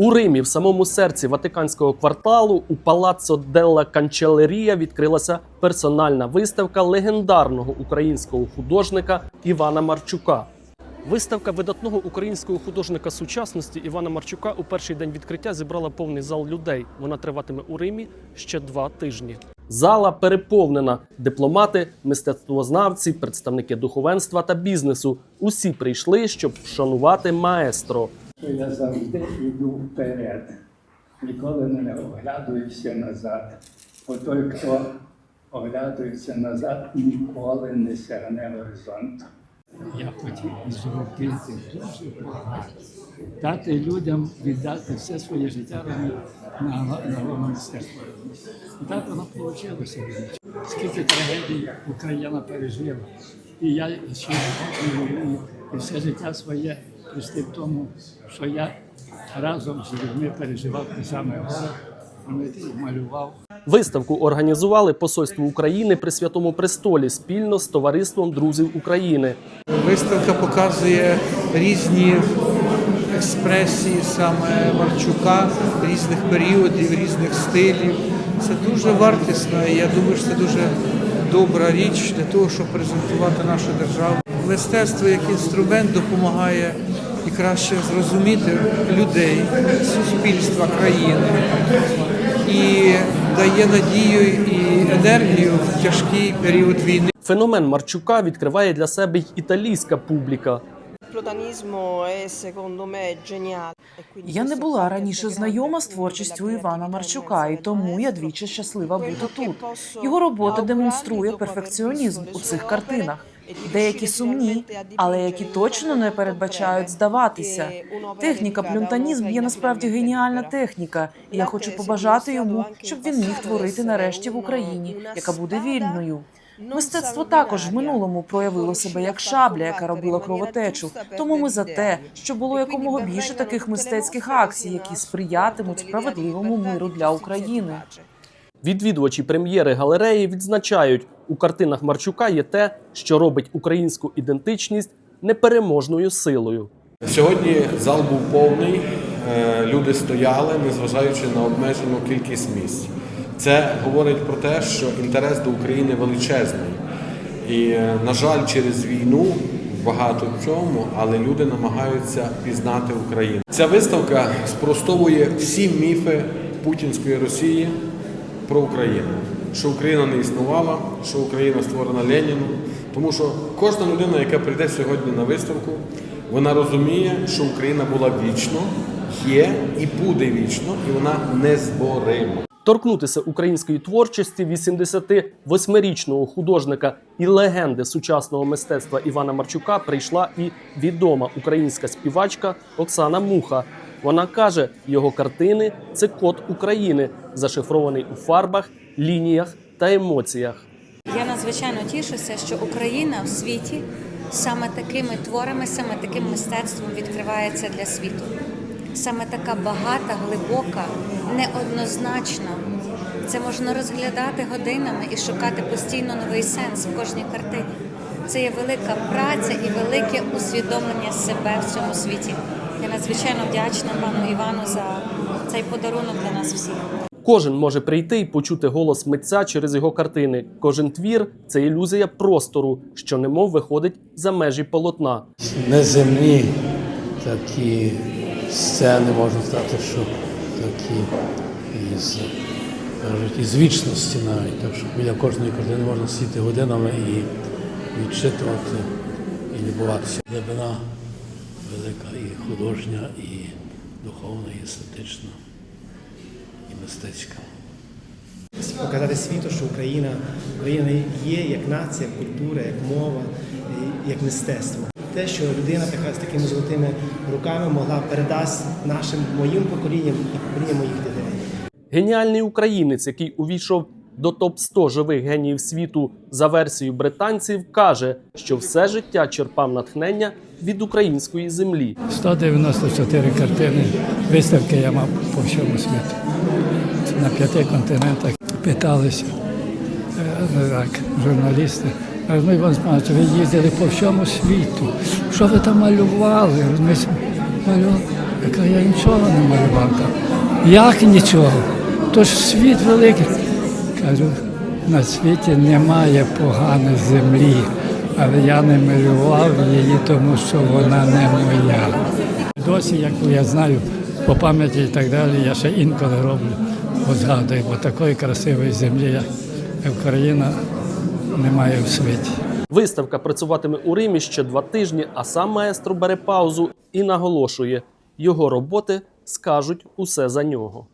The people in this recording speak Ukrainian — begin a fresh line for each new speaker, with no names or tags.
У Римі, в самому серці Ватиканського кварталу, у Палаццо делла Канчелерія відкрилася персональна виставка легендарного українського художника Івана Марчука. Виставка видатного українського художника сучасності Івана Марчука у перший день відкриття зібрала повний зал людей. Вона триватиме у Римі ще два тижні. Зала переповнена дипломати, мистецтвознавці, представники духовенства та бізнесу. Усі прийшли, щоб вшанувати маестро.
Що я завжди йду вперед, ніколи не оглядуюся назад. Бо той, хто оглядується назад, ніколи не сягне горизонту.
Я хотів зробити дуже багато. Дати людям віддати все своє життя на, головне мистецтво. Так воно вийшло. Скільки трагедій Україна пережила. І я ще і все життя своє присвятив тому, що я разом з людьми переживав те саме горе, малював.
Виставку організували Посольство України при Святому Престолі спільно з товариством друзів України.
Виставка показує різні експресії саме Марчука, різних періодів, різних стилів. Це дуже вартісно, і я думаю, що це дуже добра річ для того, щоб презентувати нашу державу. Мистецтво як інструмент допомагає і краще зрозуміти людей, суспільства, країни і дає надію і енергію в тяжкий період війни.
Феномен Марчука відкриває для себе й італійська публіка.
E quindi
Я не була раніше знайома з творчістю Івана Марчука, і тому я двічі щаслива бути тут. Його робота демонструє перфекціонізм у цих картинах. Деякі сумні, але які точно не передбачають здаватися. Техніка плюнтанізм є насправді геніальна техніка, і я хочу побажати йому, щоб він міг творити нарешті в Україні, яка буде вільною. Мистецтво також в минулому проявило себе як шабля, яка робила кровотечу. Тому ми за те, щоб було якомога більше таких мистецьких акцій, які сприятимуть справедливому миру для України.
Відвідувачі прем'єри галереї відзначають, у картинах Марчука є те, що робить українську ідентичність непереможною силою.
Сьогодні зал був повний, е, люди стояли, незважаючи на обмежену кількість місць. Це говорить про те, що інтерес до України величезний. І, е, на жаль, через війну багато в чому, але люди намагаються пізнати Україну. Ця виставка спростовує всі міфи путінської Росії про Україну. Що Україна не існувала, що Україна створена Леніном. Тому що кожна людина, яка прийде сьогодні на виставку, вона розуміє, що Україна була вічно, є і буде вічно, і вона незборима.
Торкнутися української творчості 88-річного художника і легенди сучасного мистецтва Івана Марчука прийшла і відома українська співачка Оксана Муха. Вона каже, його картини це код України, зашифрований у фарбах, лініях та емоціях.
Я надзвичайно тішуся, що Україна в світі саме такими творами, саме таким мистецтвом відкривається для світу. Саме така багата, глибока, неоднозначна. Це можна розглядати годинами і шукати постійно новий сенс в кожній картині. Це є велика праця і велике усвідомлення себе в цьому світі. Я надзвичайно вдячна пану Івану за цей подарунок для нас всіх.
Кожен може прийти і почути голос митця через його картини. Кожен твір це ілюзія простору, що немов виходить за межі полотна.
неземні такі сцени, можна сказати, що такі із, кажуть, із вічності навіть. Так що біля кожної картини можна сидіти годинами і відчитувати, і любуватися. Глибина велика і художня, і духовна, і естетична, і мистецька.
показати світу, що Україна, Україна є як нація, як культура, як мова, як мистецтво. Те, що людина така з такими золотими руками могла передасть нашим моїм поколінням і поколінням моїх дітей.
Геніальний українець, який увійшов до топ 100 живих геніїв світу за версією британців, каже, що все життя черпав натхнення від української землі.
194 картини виставки я мав по всьому світу. На п'яти континентах питалися е, так, журналісти. Ну, Іван Спанович, ви їздили по всьому світу. Що ви там малювали? Ми, малював. Я нічого не малював. Кажу, Як нічого? То ж світ великий. Кажу, на світі немає поганої землі, але я не малював її, тому що вона не моя. Досі, як я знаю, по пам'яті і так далі, я ще інколи роблю, бо згадую, бо такої красивої землі, як Україна, немає в світі.
Виставка працюватиме у Римі ще два тижні, а сам маестро бере паузу і наголошує: його роботи скажуть усе за нього.